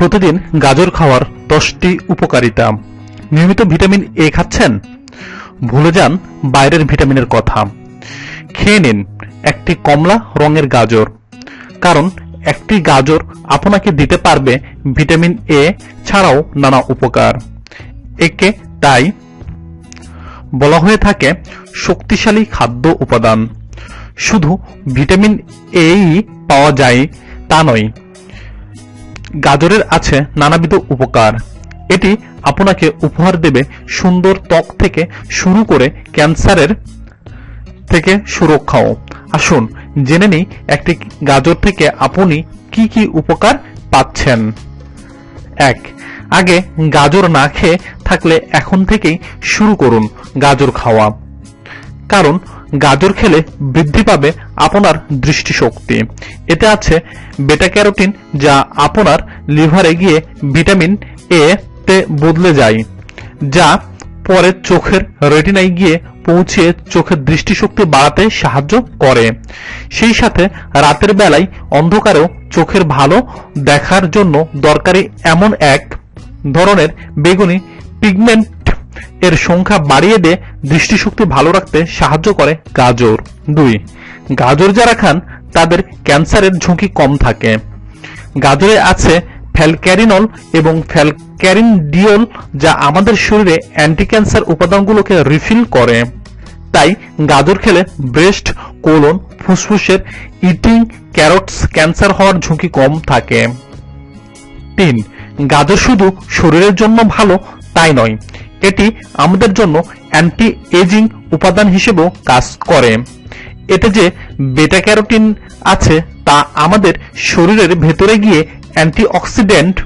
প্রতিদিন গাজর খাওয়ার দশটি উপকারিতা। নিয়মিত ভিটামিন এ খাচ্ছেন? ভুলে যান বাইরের ভিটামিনের কথা। খেয়ে নিন একটি কমলা রঙের গাজর। কারণ একটি গাজর আপনাকে দিতে পারবে ভিটামিন এ ছাড়াও নানা উপকার। একে তাই বলা হয়ে থাকে শক্তিশালী খাদ্য উপাদান। শুধু ভিটামিন এই পাওয়া যায় তা নয় গাজরের আছে নানাবিধ উপকার। এটি আপনাকে উপহার দেবে সুন্দর ত্বক থেকে শুরু করে ক্যান্সারের থেকে সুরক্ষাও। আসুন, জেনে নিই একটি গাজর থেকে আপনি কি কি উপকার পাচ্ছেন। এক, আগে গাজর না খেয়ে থাকলে এখন থেকেই শুরু করুন গাজর খাওয়া। কারণ গাজর খেলে বৃদ্ধি পাবে আপনার দৃষ্টিশক্তি। এতে আছে বেটা ক্যারোটিন যা আপনার লিভারে গিয়ে ভিটামিন এ তে বদলে যায়, যা পরে চোখের রেটিনায় গিয়ে পৌঁছে চোখের দৃষ্টিশক্তি বাড়াতে সাহায্য করে। সেই সাথে রাতের বেলায় অন্ধকারেও চোখের ভালো দেখার জন্য দরকারি এমন এক ধরনের বেগুনি পিগমেন্ট এর সংখ্যা বাড়িয়ে দিয়ে দৃষ্টিশক্তি ভালো রাখতে সাহায্য করে গাজর। দুই, গাজর যারা খান, তাদের ক্যান্সারের ঝুঁকি কম থাকে। গাজরে আছে ফ্যালক্যারিনল এবং ফ্যালক্যারিনডিওল, যা আমাদের শরীরে অ্যান্টি ক্যান্সার উপাদানগুলোকে রিফিল করে। তাই গাজর খেলে ব্রেস্ট, কোলন, ফুসফুসের ইটিং, ক্যারটস, ক্যান্সার হওয়ার ঝুঁকি কম থাকে। তিন, গাজর শুধু শরীরের জন্য ভালো, তাই নয়। এটি আমাদের জন্য অ্যান্টি এজিং উপাদান হিসেবেও কাজ করে। এতে যে বেটা ক্যারোটিন আছে, তা আমাদের শরীরের ভেতরে গিয়ে অ্যান্টিঅক্সিডেন্ট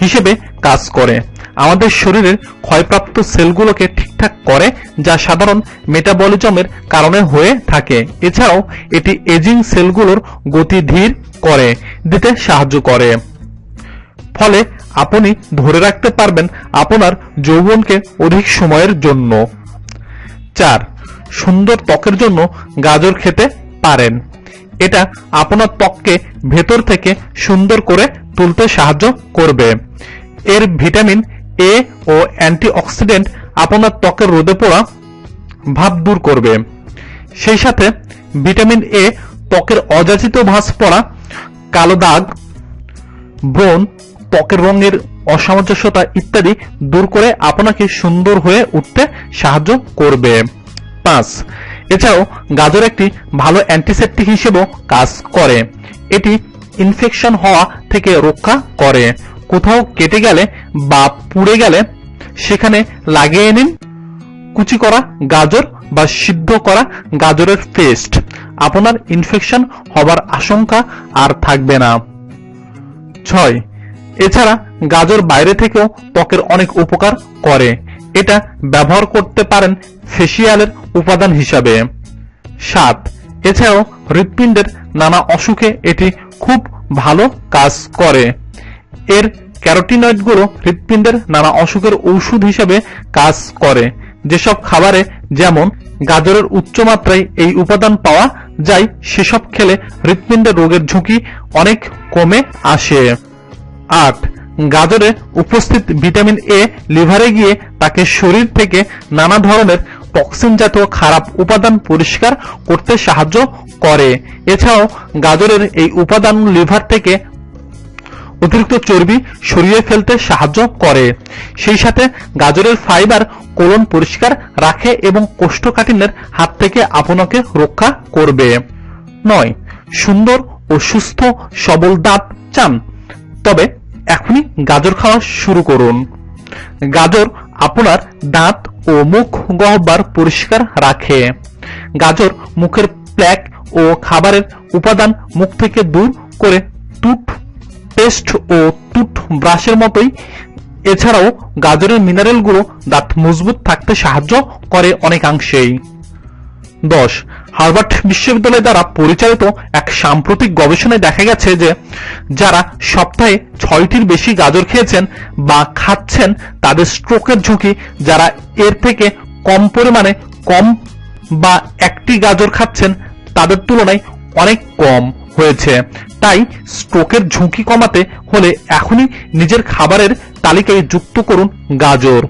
হিসেবে কাজ করে। আমাদের শরীরের ক্ষয়প্রাপ্ত সেলগুলোকে ঠিকঠাক করে, যা সাধারণ মেটাবলিজমের কারণে হয়ে থাকে। এছাড়াও এটি এজিং সেলগুলোর গতি ধীর করে, দিতে সাহায্য করে। ফলে আপনি ধরে রাখতে পারবেন আপনার যৌবনকে অধিক সময়ের জন্য। চার, সুন্দর ত্বকের জন্য গাজর খেতে পারেন। এটা আপনার ত্বককে ভেতর থেকে সুন্দর করে তুলতে সাহায্য করবে। এর ভিটামিন এ ও অ্যান্টিঅক্সিডেন্ট আপনার ত্বকের রোদে পড়া ভাব দূর করবে। সেই সাথে ভিটামিন এ ত্বকের অযাচিত ভাঁজ পড়া, কালো দাগ, ব্রণ ত্বকের রঙের অসামঞ্জস্যতা ইত্যাদি দূর করে আপনাকে সুন্দর হয়ে উঠতে সাহায্য করবে। পাঁচ, এছাড়াও গাজর একটি ভালো অ্যান্টিসেপ্টিক হিসেবেও কাজ করে। এটি ইনফেকশন হওয়া থেকে রক্ষা করে। কোথাও কেটে গেলে বা পুড়ে গেলে সেখানে লাগিয়ে নিন। কুচি করা গাজর বা সিদ্ধ করা গাজরের পেস্ট আপনার ইনফেকশন হবার আশঙ্কা আর থাকবে না। ছয় এছাড়া গাজর বাইরে থেকেও ত্বকের অনেক উপকার করে। এটা ব্যবহার করতে পারেন ফেসিয়ালের উপাদান হিসাবে। সাত, এছাড়াও হৃৎপিণ্ডের নানা অসুখে এটি খুব ভালো কাজ করে। এর ক্যারোটিনয়েডগুলো হৃৎপিণ্ডের নানা অসুখের ঔষধ হিসাবে কাজ করে। যেসব খাবারে যেমন গাজরের উচ্চ মাত্রায় এই উপাদান পাওয়া যায়, সেসব খেলে হৃৎপিণ্ডের রোগের ঝুঁকি অনেক কমে আসে। আট। গাজরে উপস্থিত ভিটামিন এ লিভারে গিয়ে তাকে শরীর থেকে নানা ধরনের টক্সিন জাতীয় খারাপ উপাদান পরিষ্কার করতে সাহায্য করে। এছাড়াও গাজরের এই উপাদান লিভার থেকে অতিরিক্ত চর্বি সরিয়ে ফেলতে সাহায্য করে। সেই সাথে গাজরের ফাইবার কোলন পরিষ্কার রাখে এবং কোষ্ঠকাঠিন্যের হাত থেকে আপনাকে রক্ষা করবে। নয়। সুন্দর ও সুস্থ সবল দাঁত চান। তবে এখনই গাজর খাওয়া শুরু করুন। গাজর আপনার দাঁত ও মুখ গহ্বর পরিষ্কার রাখে। গাজর মুখের প্ল্যাক ও খাবারের উপাদান মুখ থেকে দূর করে টুথ পেস্ট ও টুথ ব্রাশের মতোই। এছাড়াও গাজরের মিনারেলগুলো দাঁত মজবুত থাকতে সাহায্য করে অনেকাংশেই। দশ। হার্ভার্ড বিশ্ববিদ্যালয় দ্বারা পরিচালিত এক সাম্প্রতিক গবেষণায় দেখা গেছে যে, যারা সপ্তাহে ছয়টির বেশি গাজর খেয়েছেন বা খাচ্ছেন, তাদের স্ট্রোকের ঝুঁকি, যারা এর থেকে কম পরিমাণে কম বা একটি গাজর খাচ্ছেন, তাদের তুলনায় অনেক কম হয়েছে। তাই স্ট্রোকের ঝুঁকি কমাতে হলে এখনই নিজের খাবারের তালিকায় যুক্ত করুন গাজর।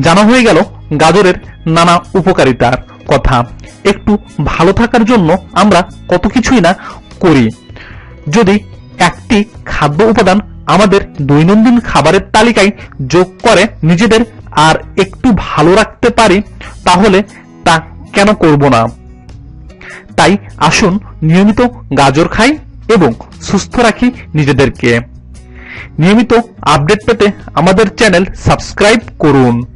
জানা হয়ে গেল, গাজরের নানা উপকারিতার। কথা। একটু ভালো থাকার জন্য আমরা কত কিছুই না করি। যদি একটি খাদ্য উপাদান আমাদের দৈনন্দিন খাবারের তালিকায় যোগ করে নিজেদের আর একটু ভালো রাখতে পারি, তাহলে তা কেন করব না? তাই আসুন নিয়মিত গাজর খাই এবং সুস্থ রাখি নিজেদেরকে। নিয়মিত আপডেট পেতে আমাদের চ্যানেল সাবস্ক্রাইব করুন।